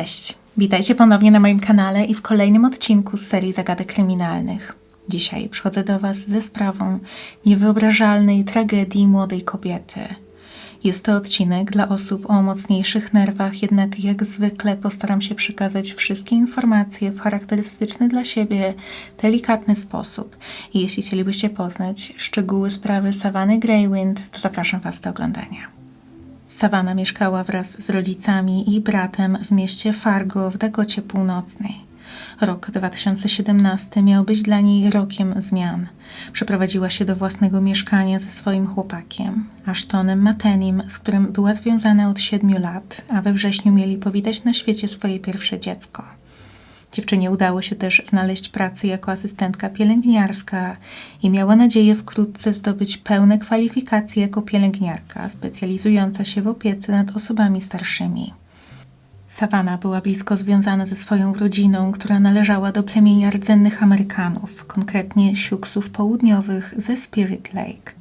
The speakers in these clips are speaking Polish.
Cześć, witajcie ponownie na moim kanale i w kolejnym odcinku z serii Zagadek Kryminalnych. Dzisiaj przychodzę do Was ze sprawą niewyobrażalnej tragedii młodej kobiety. Jest to odcinek dla osób o mocniejszych nerwach, jednak jak zwykle postaram się przekazać wszystkie informacje w charakterystyczny dla siebie, delikatny sposób. Jeśli chcielibyście poznać szczegóły sprawy Savannah Greywind, to zapraszam Was do oglądania. Savannah mieszkała wraz z rodzicami i bratem w mieście Fargo w Dakocie Północnej. Rok 2017 miał być dla niej rokiem zmian. Przeprowadziła się do własnego mieszkania ze swoim chłopakiem, Ashtonem Matenim, z którym była związana od siedmiu lat, a we wrześniu mieli powitać na świecie swoje pierwsze dziecko. Dziewczynie udało się też znaleźć pracę jako asystentka pielęgniarska i miała nadzieję wkrótce zdobyć pełne kwalifikacje jako pielęgniarka, specjalizująca się w opiece nad osobami starszymi. Savannah była blisko związana ze swoją rodziną, która należała do plemienia rdzennych Amerykanów, konkretnie Siouxów Południowych ze Spirit Lake.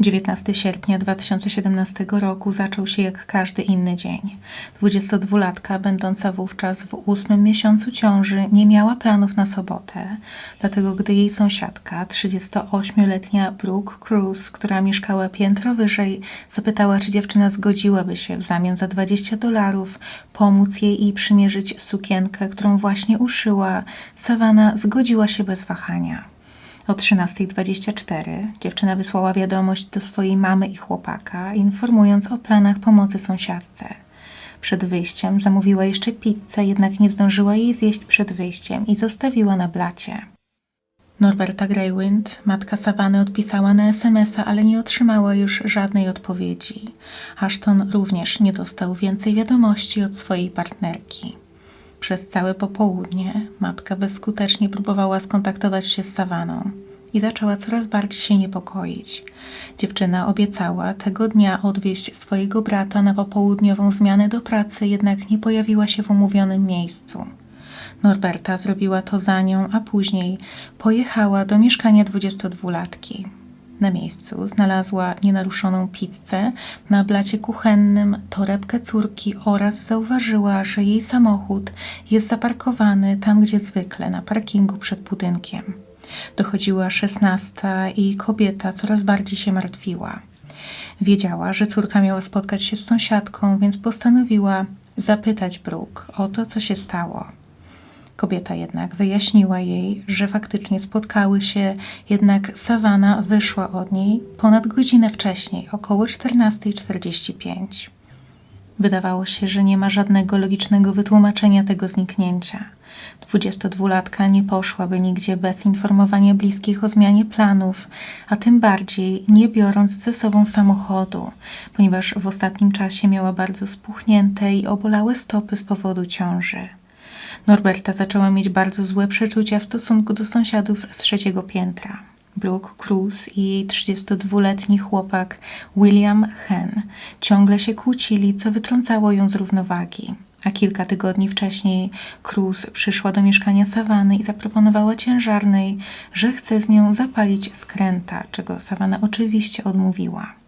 19 sierpnia 2017 roku zaczął się jak każdy inny dzień. 22-latka, będąca wówczas w ósmym miesiącu ciąży, nie miała planów na sobotę, dlatego gdy jej sąsiadka, 38-letnia Brooke Cruz, która mieszkała piętro wyżej, zapytała, czy dziewczyna zgodziłaby się w zamian za 20 dolarów pomóc jej i przymierzyć sukienkę, którą właśnie uszyła, Savannah zgodziła się bez wahania. O 13.24 dziewczyna wysłała wiadomość do swojej mamy i chłopaka, informując o planach pomocy sąsiadce. Przed wyjściem zamówiła jeszcze pizzę, jednak nie zdążyła jej zjeść przed wyjściem i zostawiła na blacie. Norberta Greywind, matka Savany, odpisała na SMS-a, ale nie otrzymała już żadnej odpowiedzi. Ashton również nie dostał więcej wiadomości od swojej partnerki. Przez całe popołudnie matka bezskutecznie próbowała skontaktować się z Sawaną i zaczęła coraz bardziej się niepokoić. Dziewczyna obiecała tego dnia odwieźć swojego brata na popołudniową zmianę do pracy, jednak nie pojawiła się w umówionym miejscu. Norberta zrobiła to za nią, a później pojechała do mieszkania 22-latki. Na miejscu znalazła nienaruszoną pizzę, na blacie kuchennym torebkę córki oraz zauważyła, że jej samochód jest zaparkowany tam, gdzie zwykle, na parkingu przed budynkiem. Dochodziła szesnasta i kobieta coraz bardziej się martwiła. Wiedziała, że córka miała spotkać się z sąsiadką, więc postanowiła zapytać Brooke o to, co się stało. Kobieta jednak wyjaśniła jej, że faktycznie spotkały się, jednak Savana wyszła od niej ponad godzinę wcześniej, około 14.45. Wydawało się, że nie ma żadnego logicznego wytłumaczenia tego zniknięcia. 22-latka nie poszłaby nigdzie bez informowania bliskich o zmianie planów, a tym bardziej nie biorąc ze sobą samochodu, ponieważ w ostatnim czasie miała bardzo spuchnięte i obolałe stopy z powodu ciąży. Norberta zaczęła mieć bardzo złe przeczucia w stosunku do sąsiadów z trzeciego piętra. Brooke Cruz i jej 32-letni chłopak William Hen ciągle się kłócili, co wytrącało ją z równowagi. A kilka tygodni wcześniej Cruz przyszła do mieszkania Savany i zaproponowała ciężarnej, że chce z nią zapalić skręta, czego Savana oczywiście odmówiła.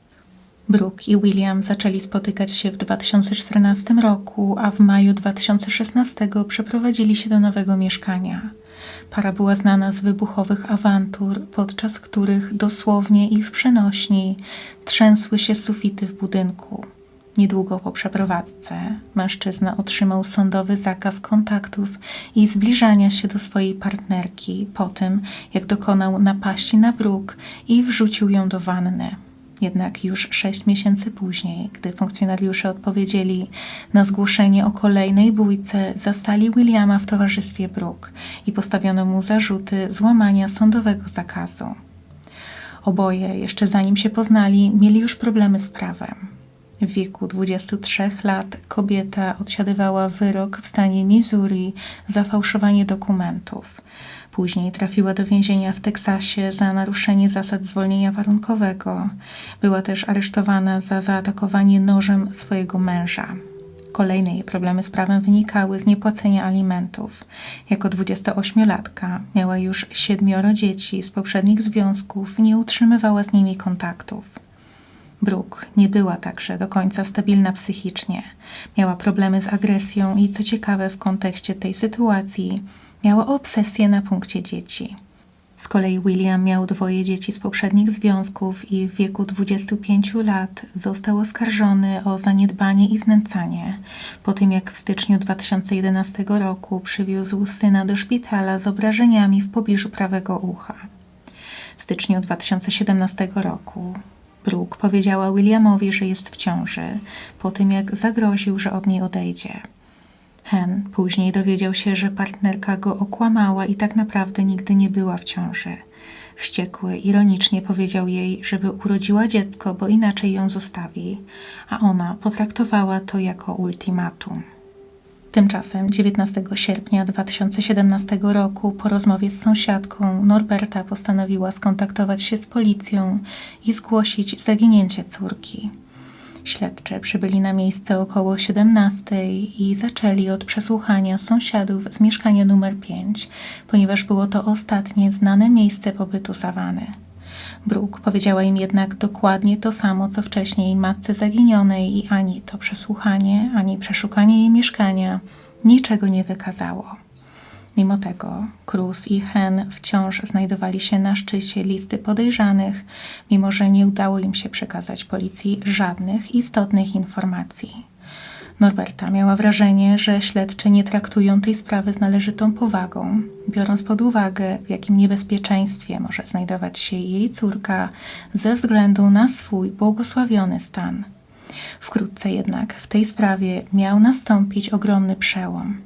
Brooke i William zaczęli spotykać się w 2014 roku, a w maju 2016 przeprowadzili się do nowego mieszkania. Para była znana z wybuchowych awantur, podczas których dosłownie i w przenośni trzęsły się sufity w budynku. Niedługo po przeprowadzce mężczyzna otrzymał sądowy zakaz kontaktów i zbliżania się do swojej partnerki po tym, jak dokonał napaści na bruk i wrzucił ją do wanny. Jednak już sześć miesięcy później, gdy funkcjonariusze odpowiedzieli na zgłoszenie o kolejnej bójce, zastali Williama w towarzystwie Brooke i postawiono mu zarzuty złamania sądowego zakazu. Oboje, jeszcze zanim się poznali, mieli już problemy z prawem. W wieku 23 lat kobieta odsiadywała wyrok w stanie Missouri za fałszowanie dokumentów. Później trafiła do więzienia w Teksasie za naruszenie zasad zwolnienia warunkowego. Była też aresztowana za zaatakowanie nożem swojego męża. Kolejne jej problemy z prawem wynikały z niepłacenia alimentów. Jako 28-latka miała już siedmioro dzieci z poprzednich związków nie utrzymywała z nimi kontaktów. Brooke nie była także do końca stabilna psychicznie. Miała problemy z agresją i co ciekawe w kontekście tej sytuacji, miała obsesję na punkcie dzieci. Z kolei William miał dwoje dzieci z poprzednich związków i w wieku 25 lat został oskarżony o zaniedbanie i znęcanie po tym, jak w styczniu 2011 roku przywiózł syna do szpitala z obrażeniami w pobliżu prawego ucha. W styczniu 2017 roku Brooke powiedziała Williamowi, że jest w ciąży, po tym jak zagroził, że od niej odejdzie. Hen później dowiedział się, że partnerka go okłamała i tak naprawdę nigdy nie była w ciąży. Wściekły ironicznie powiedział jej, żeby urodziła dziecko, bo inaczej ją zostawi, a ona potraktowała to jako ultimatum. Tymczasem 19 sierpnia 2017 roku po rozmowie z sąsiadką Norberta postanowiła skontaktować się z policją i zgłosić zaginięcie córki. Śledczy przybyli na miejsce około 17 i zaczęli od przesłuchania sąsiadów z mieszkania numer 5, ponieważ było to ostatnie znane miejsce pobytu Savany. Brooke powiedziała im jednak dokładnie to samo, co wcześniej matce zaginionej i ani to przesłuchanie, ani przeszukanie jej mieszkania niczego nie wykazało. Mimo tego Cruz i Hen wciąż znajdowali się na szczycie listy podejrzanych, mimo że nie udało im się przekazać policji żadnych istotnych informacji. Norberta miała wrażenie, że śledczy nie traktują tej sprawy z należytą powagą, biorąc pod uwagę, w jakim niebezpieczeństwie może znajdować się jej córka ze względu na swój błogosławiony stan. Wkrótce jednak w tej sprawie miał nastąpić ogromny przełom.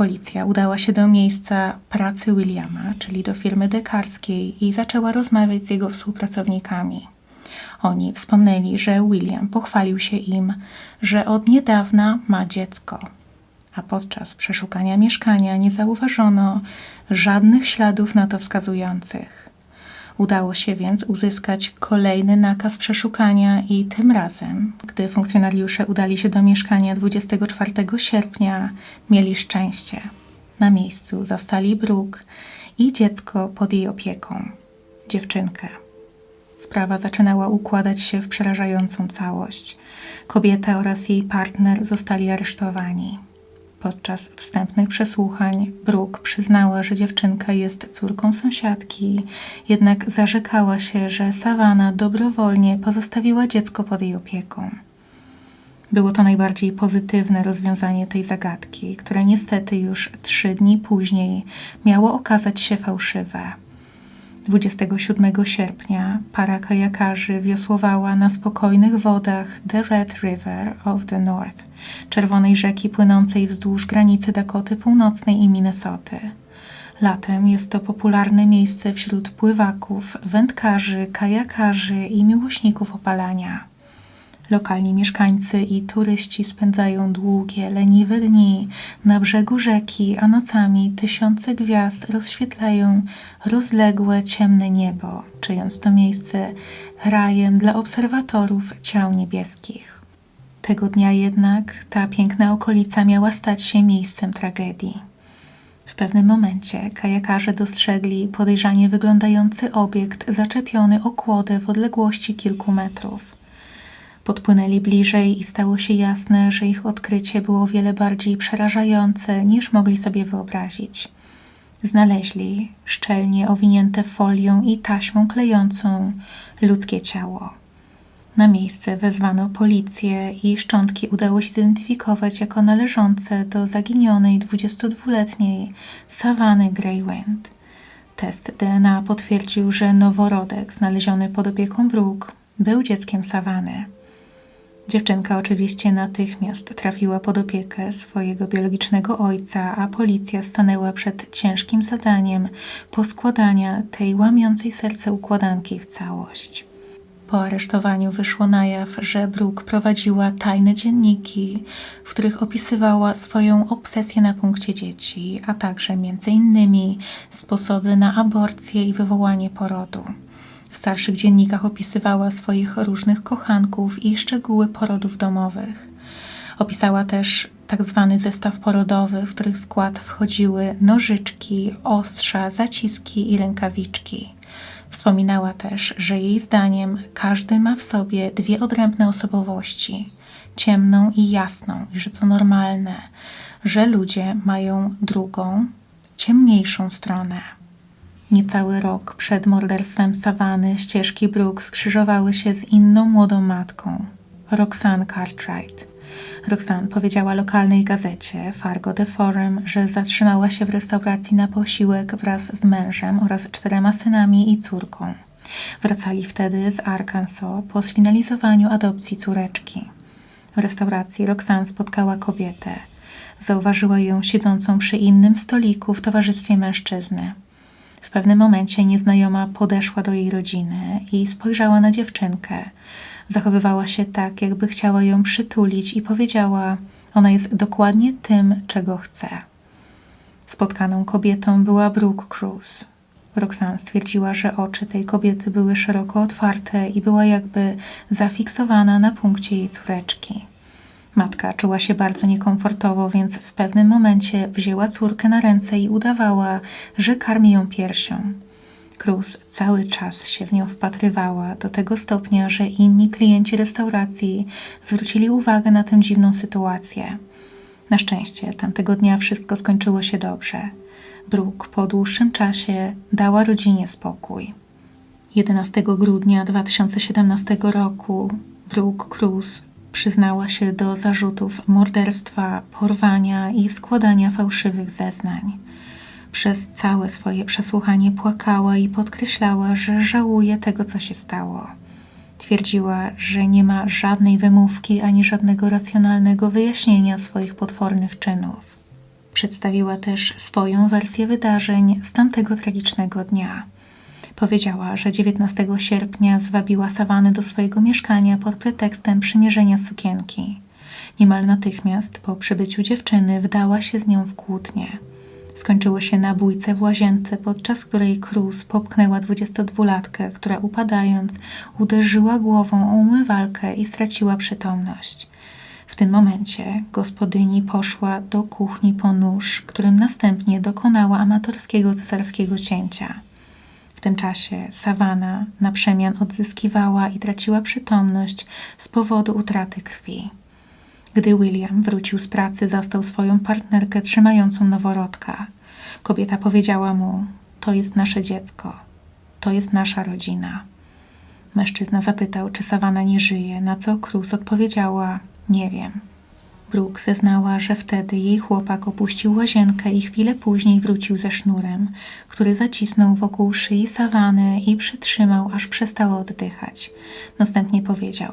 Policja udała się do miejsca pracy Williama, czyli do firmy dekarskiej, i zaczęła rozmawiać z jego współpracownikami. Oni wspomnieli, że William pochwalił się im, że od niedawna ma dziecko, a podczas przeszukania mieszkania nie zauważono żadnych śladów na to wskazujących. Udało się więc uzyskać kolejny nakaz przeszukania i tym razem, gdy funkcjonariusze udali się do mieszkania 24 sierpnia, mieli szczęście. Na miejscu zastali Brooke i dziecko pod jej opieką, dziewczynkę. Sprawa zaczynała układać się w przerażającą całość. Kobieta oraz jej partner zostali aresztowani. Podczas wstępnych przesłuchań Brooke przyznała, że dziewczynka jest córką sąsiadki, jednak zarzekała się, że Savannah dobrowolnie pozostawiła dziecko pod jej opieką. Było to najbardziej pozytywne rozwiązanie tej zagadki, które niestety już trzy dni później miało okazać się fałszywe. 27 sierpnia para kajakarzy wiosłowała na spokojnych wodach The Red River of the North, czerwonej rzeki płynącej wzdłuż granicy Dakoty Północnej i Minnesoty. Latem jest to popularne miejsce wśród pływaków, wędkarzy, kajakarzy i miłośników opalania. Lokalni mieszkańcy i turyści spędzają długie, leniwe dni na brzegu rzeki, a nocami tysiące gwiazd rozświetlają rozległe, ciemne niebo, czyniąc to miejsce rajem dla obserwatorów ciał niebieskich. Tego dnia jednak ta piękna okolica miała stać się miejscem tragedii. W pewnym momencie kajakarze dostrzegli podejrzanie wyglądający obiekt zaczepiony o kłodę w odległości kilku metrów. Podpłynęli bliżej i stało się jasne, że ich odkrycie było wiele bardziej przerażające niż mogli sobie wyobrazić. Znaleźli szczelnie owinięte folią i taśmą klejącą ludzkie ciało. Na miejsce wezwano policję i szczątki udało się zidentyfikować jako należące do zaginionej 22-letniej Savany Greywind. Test DNA potwierdził, że noworodek znaleziony pod opieką Brooke był dzieckiem Savany. Dziewczynka oczywiście natychmiast trafiła pod opiekę swojego biologicznego ojca, a policja stanęła przed ciężkim zadaniem poskładania tej łamiącej serce układanki w całość. Po aresztowaniu wyszło na jaw, że Brooke prowadziła tajne dzienniki, w których opisywała swoją obsesję na punkcie dzieci, a także innymi sposoby na aborcję i wywołanie porodu. W starszych dziennikach opisywała swoich różnych kochanków i szczegóły porodów domowych. Opisała też tak zwany zestaw porodowy, w których skład wchodziły nożyczki, ostrza, zaciski i rękawiczki. Wspominała też, że jej zdaniem każdy ma w sobie dwie odrębne osobowości ciemną i jasną, i że to normalne, że ludzie mają drugą, ciemniejszą stronę. Niecały rok przed morderstwem Savany ścieżki Brooke skrzyżowały się z inną młodą matką, Roxanne Cartwright. Roxanne powiedziała lokalnej gazecie Fargo The Forum, że zatrzymała się w restauracji na posiłek wraz z mężem oraz czterema synami i córką. Wracali wtedy z Arkansas po sfinalizowaniu adopcji córeczki. W restauracji Roxanne spotkała kobietę. Zauważyła ją siedzącą przy innym stoliku w towarzystwie mężczyzny. W pewnym momencie nieznajoma podeszła do jej rodziny i spojrzała na dziewczynkę. Zachowywała się tak, jakby chciała ją przytulić i powiedziała: Ona jest dokładnie tym, czego chce. Spotkaną kobietą była Brooke Cruz. Roxanne stwierdziła, że oczy tej kobiety były szeroko otwarte i była jakby zafiksowana na punkcie jej córeczki. Matka czuła się bardzo niekomfortowo, więc w pewnym momencie wzięła córkę na ręce i udawała, że karmi ją piersią. Cruz cały czas się w nią wpatrywała do tego stopnia, że inni klienci restauracji zwrócili uwagę na tę dziwną sytuację. Na szczęście tamtego dnia wszystko skończyło się dobrze. Brooke po dłuższym czasie dała rodzinie spokój. 11 grudnia 2017 roku Brooke Cruz przyznała się do zarzutów morderstwa, porwania i składania fałszywych zeznań. Przez całe swoje przesłuchanie płakała i podkreślała, że żałuje tego, co się stało. Twierdziła, że nie ma żadnej wymówki ani żadnego racjonalnego wyjaśnienia swoich potwornych czynów. Przedstawiła też swoją wersję wydarzeń z tamtego tragicznego dnia. Powiedziała, że 19 sierpnia zwabiła Sawany do swojego mieszkania pod pretekstem przymierzenia sukienki. Niemal natychmiast po przybyciu dziewczyny wdała się z nią w kłótnię. Skończyło się na bójce w łazience, podczas której Cruz popchnęła 22-latkę, która upadając uderzyła głową o umywalkę i straciła przytomność. W tym momencie gospodyni poszła do kuchni po nóż, którym następnie dokonała amatorskiego cesarskiego cięcia. W tym czasie Sawana na przemian odzyskiwała i traciła przytomność z powodu utraty krwi. Gdy William wrócił z pracy, zastał swoją partnerkę trzymającą noworodka. Kobieta powiedziała mu: To jest nasze dziecko, to jest nasza rodzina. Mężczyzna zapytał, czy Sawana nie żyje, na co Cruz odpowiedziała: Nie wiem. Brooke zeznała, że wtedy jej chłopak opuścił łazienkę i chwilę później wrócił ze sznurem, który zacisnął wokół szyi Sawany i przytrzymał, aż przestała oddychać. Następnie powiedział: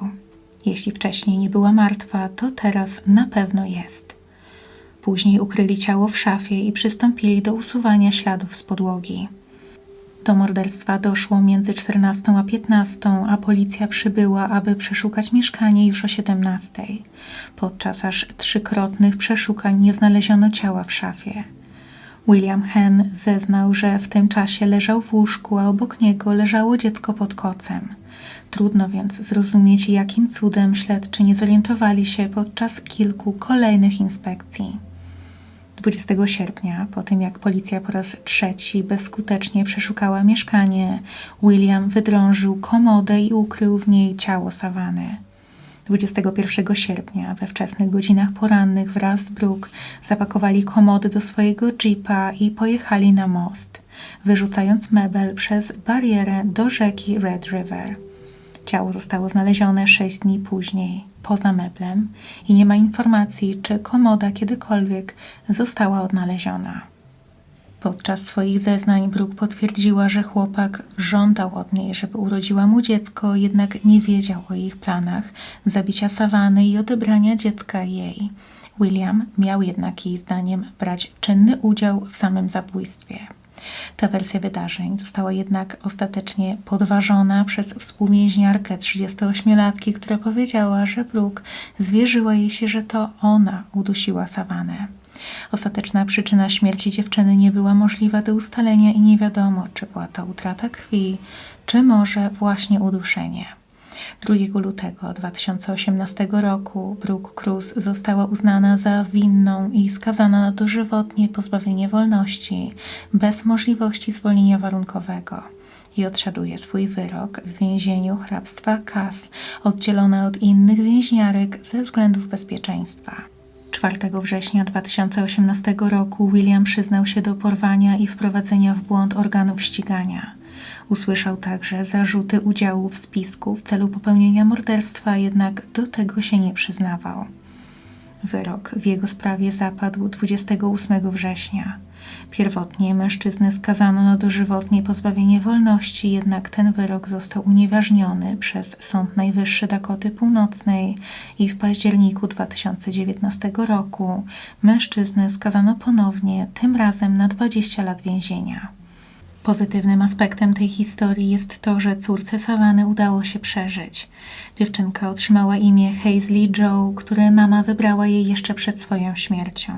Jeśli wcześniej nie była martwa, to teraz na pewno jest. Później ukryli ciało w szafie i przystąpili do usuwania śladów z podłogi. Do morderstwa doszło między 14 a 15, a policja przybyła, aby przeszukać mieszkanie już o 17. Podczas aż trzykrotnych przeszukań nie znaleziono ciała w szafie. William Hen zeznał, że w tym czasie leżał w łóżku, a obok niego leżało dziecko pod kocem. Trudno więc zrozumieć, jakim cudem śledczy nie zorientowali się podczas kilku kolejnych inspekcji. 20 sierpnia, po tym jak policja po raz trzeci bezskutecznie przeszukała mieszkanie, William wydrążył komodę i ukrył w niej ciało Savany. 21 sierpnia we wczesnych godzinach porannych wraz z Brooke zapakowali komody do swojego jeepa i pojechali na most, wyrzucając mebel przez barierę do rzeki Red River. Ciało zostało znalezione sześć dni później, poza meblem, i nie ma informacji, czy komoda kiedykolwiek została odnaleziona. Podczas swoich zeznań Brooke potwierdziła, że chłopak żądał od niej, żeby urodziła mu dziecko, jednak nie wiedział o ich planach zabicia Savany i odebrania dziecka jej. William miał jednak jej zdaniem brać czynny udział w samym zabójstwie. Ta wersja wydarzeń została jednak ostatecznie podważona przez współwięźniarkę 38-latki, która powiedziała, że Brooke zwierzyła jej się, że to ona udusiła Sawanę. Ostateczna przyczyna śmierci dziewczyny nie była możliwa do ustalenia i nie wiadomo, czy była to utrata krwi, czy może właśnie uduszenie. 2 lutego 2018 roku Brooke Cruz została uznana za winną i skazana na dożywotnie pozbawienie wolności bez możliwości zwolnienia warunkowego. i odsiaduje swój wyrok w więzieniu hrabstwa Kas, oddzielona od innych więźniarek ze względów bezpieczeństwa. 4 września 2018 roku William przyznał się do porwania i wprowadzenia w błąd organów ścigania. Usłyszał także zarzuty udziału w spisku w celu popełnienia morderstwa, jednak do tego się nie przyznawał. Wyrok w jego sprawie zapadł 28 września. Pierwotnie mężczyznę skazano na dożywotnie pozbawienie wolności, jednak ten wyrok został unieważniony przez Sąd Najwyższy Dakoty Północnej i w październiku 2019 roku mężczyznę skazano ponownie, tym razem na 20 lat więzienia. Pozytywnym aspektem tej historii jest to, że córce Savany udało się przeżyć. Dziewczynka otrzymała imię Hazley Joe, które mama wybrała jej jeszcze przed swoją śmiercią.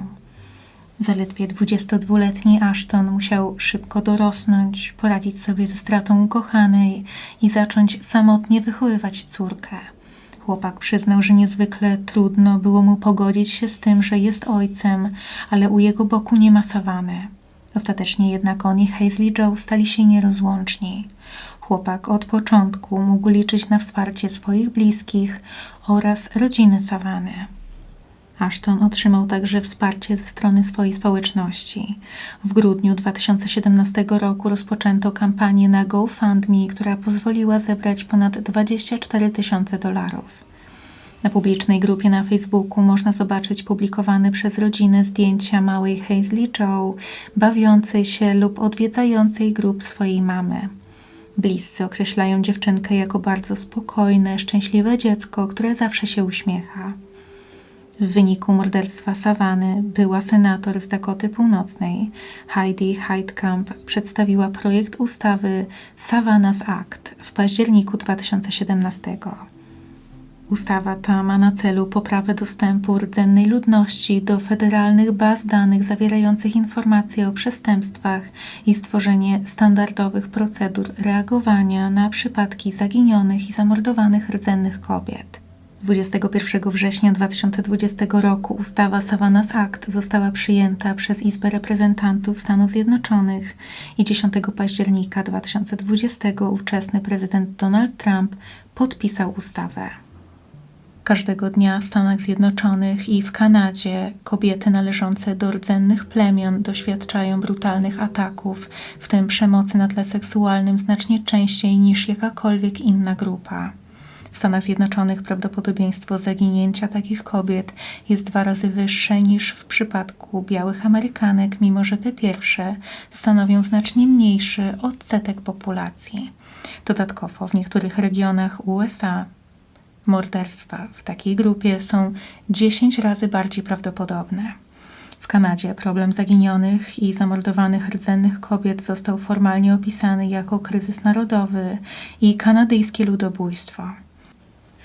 Zaledwie 22-letni Ashton musiał szybko dorosnąć, poradzić sobie ze stratą ukochanej i zacząć samotnie wychowywać córkę. Chłopak przyznał, że niezwykle trudno było mu pogodzić się z tym, że jest ojcem, ale u jego boku nie ma Savany. Ostatecznie jednak on i Joe stali się nierozłączni. Chłopak od początku mógł liczyć na wsparcie swoich bliskich oraz rodziny Savany. Ashton otrzymał także wsparcie ze strony swojej społeczności. W grudniu 2017 roku rozpoczęto kampanię na GoFundMe, która pozwoliła zebrać ponad 24 tysiące dolarów. Na publicznej grupie na Facebooku można zobaczyć publikowane przez rodzinę zdjęcia małej Hazley Joe, bawiącej się lub odwiedzającej grup swojej mamy. Bliscy określają dziewczynkę jako bardzo spokojne, szczęśliwe dziecko, które zawsze się uśmiecha. W wyniku morderstwa Savany była senator z Dakoty Północnej Heidi Heitkamp przedstawiła projekt ustawy Savannah's Act w październiku 2017. Ustawa ta ma na celu poprawę dostępu rdzennej ludności do federalnych baz danych zawierających informacje o przestępstwach i stworzenie standardowych procedur reagowania na przypadki zaginionych i zamordowanych rdzennych kobiet. 21 września 2020 roku ustawa Savannah's Act została przyjęta przez Izbę Reprezentantów Stanów Zjednoczonych i 10 października 2020 ówczesny prezydent Donald Trump podpisał ustawę. Każdego dnia w Stanach Zjednoczonych i w Kanadzie kobiety należące do rdzennych plemion doświadczają brutalnych ataków, w tym przemocy na tle seksualnym znacznie częściej niż jakakolwiek inna grupa. W Stanach Zjednoczonych prawdopodobieństwo zaginięcia takich kobiet jest dwa razy wyższe niż w przypadku białych Amerykanek, mimo że te pierwsze stanowią znacznie mniejszy odsetek populacji. Dodatkowo w niektórych regionach USA morderstwa w takiej grupie są 10 razy bardziej prawdopodobne. W Kanadzie problem zaginionych i zamordowanych rdzennych kobiet został formalnie opisany jako kryzys narodowy i kanadyjskie ludobójstwo.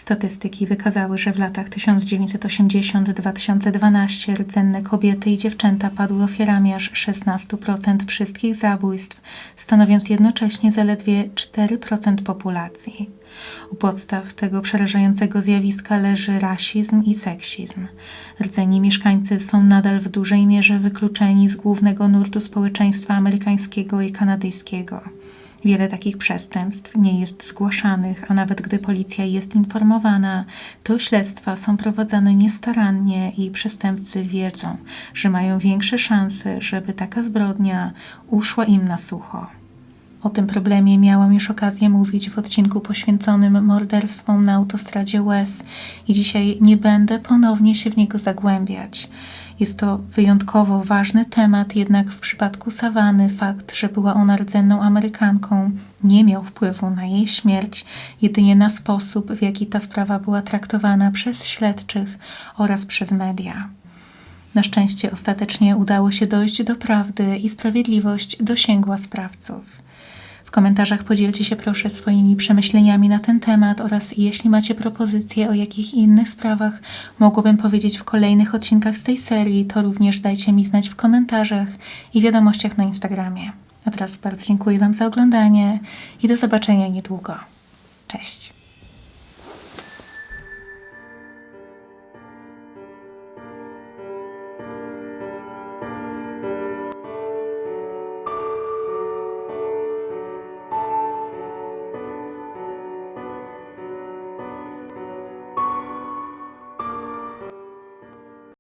Statystyki wykazały, że w latach 1980-2012 rdzenne kobiety i dziewczęta padły ofiarami aż 16% wszystkich zabójstw, stanowiąc jednocześnie zaledwie 4% populacji. U podstaw tego przerażającego zjawiska leży rasizm i seksizm. Rdzeni mieszkańcy są nadal w dużej mierze wykluczeni z głównego nurtu społeczeństwa amerykańskiego i kanadyjskiego. Wiele takich przestępstw nie jest zgłaszanych, a nawet gdy policja jest informowana, to śledztwa są prowadzone niestarannie i przestępcy wiedzą, że mają większe szanse, żeby taka zbrodnia uszła im na sucho. O tym problemie miałam już okazję mówić w odcinku poświęconym morderstwom na autostradzie łez i dzisiaj nie będę ponownie się w niego zagłębiać. Jest to wyjątkowo ważny temat, jednak w przypadku Savany fakt, że była ona rdzenną Amerykanką, nie miał wpływu na jej śmierć, jedynie na sposób, w jaki ta sprawa była traktowana przez śledczych oraz przez media. Na szczęście ostatecznie udało się dojść do prawdy i sprawiedliwość dosięgła sprawców. Komentarzach podzielcie się proszę swoimi przemyśleniami na ten temat oraz jeśli macie propozycje o jakich innych sprawach mogłabym powiedzieć w kolejnych odcinkach z tej serii, to również dajcie mi znać w komentarzach i wiadomościach na Instagramie. A teraz bardzo dziękuję Wam za oglądanie i do zobaczenia niedługo. Cześć!